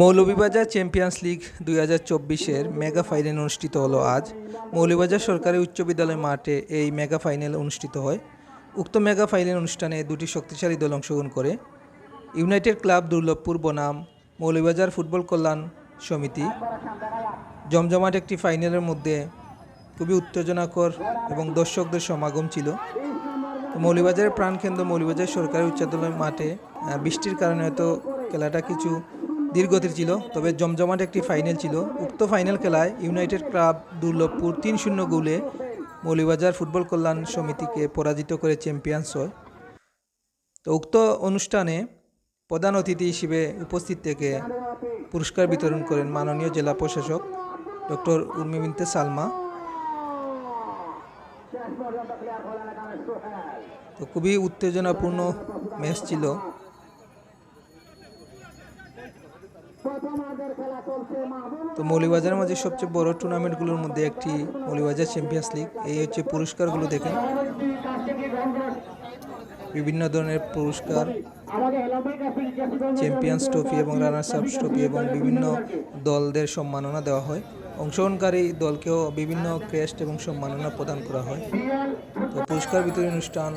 Moulvibazar champions league দুই হাজার চব্বিশের মেগা ফাইনাল অনুষ্ঠিত হলো আজ। মৌলভীবাজার সরকারি উচ্চ বিদ্যালয় মাঠে এই মেগা ফাইনাল অনুষ্ঠিত হয়। উক্ত মেগা ফাইনাল অনুষ্ঠানে দুটি শক্তিশালী দল অংশগ্রহণ করে ইউনাইটেড ক্লাব দুর্লভপুর বনাম, মৌলভীবাজার ফুটবল কল্যাণ সমিতি। জমজমাট একটি ফাইনালের মধ্যে খুবই উত্তেজনাকর এবং দর্শকদের সমাগম ছিল। তো মৌলভীবাজারের প্রাণকেন্দ্র মৌলভীবাজার সরকারি উচ্চ বিদ্যালয় মাঠে বৃষ্টির কারণে হয়তো খেলাটা কিছু দীর্ঘতির ছিল, তবে জমজমাট একটি ফাইনাল ছিল। উক্ত ফাইনাল খেলায় ইউনাইটেড ক্লাব দুর্লভপুর তিন শূন্য গোলে মৌলভীবাজার ফুটবল কল্যাণ সমিতিকে পরাজিত করে চ্যাম্পিয়ন্স হয়। তো উক্ত অনুষ্ঠানে প্রধান অতিথি হিসেবে উপস্থিত থেকে পুরস্কার বিতরণ করেন মাননীয় জেলা প্রশাসক ডক্টর উর্মিবিনতে সালমা। তো খুবই উত্তেজনাপূর্ণ ম্যাচ ছিল। তো মৌলিবাজারের মাঝে সবচেয়ে বড় টুর্নামেন্টগুলোর মধ্যে একটি মৌলিবাজার চ্যাম্পিয়ন্স লিগ। এই হচ্ছে পুরস্কারগুলো দেখেন। বিভিন্ন ধরনের পুরস্কার, চ্যাম্পিয়ন্স ট্রফি এবং রানার্স আপ ট্রফি এবং বিভিন্ন দলদের সম্মাননা দেওয়া হয়। অংশগ্রহণকারী দলকেও বিভিন্ন ক্রেস্ট এবং সম্মাননা প্রদান করা হয়। তো পুরস্কার বিতরণী অনুষ্ঠান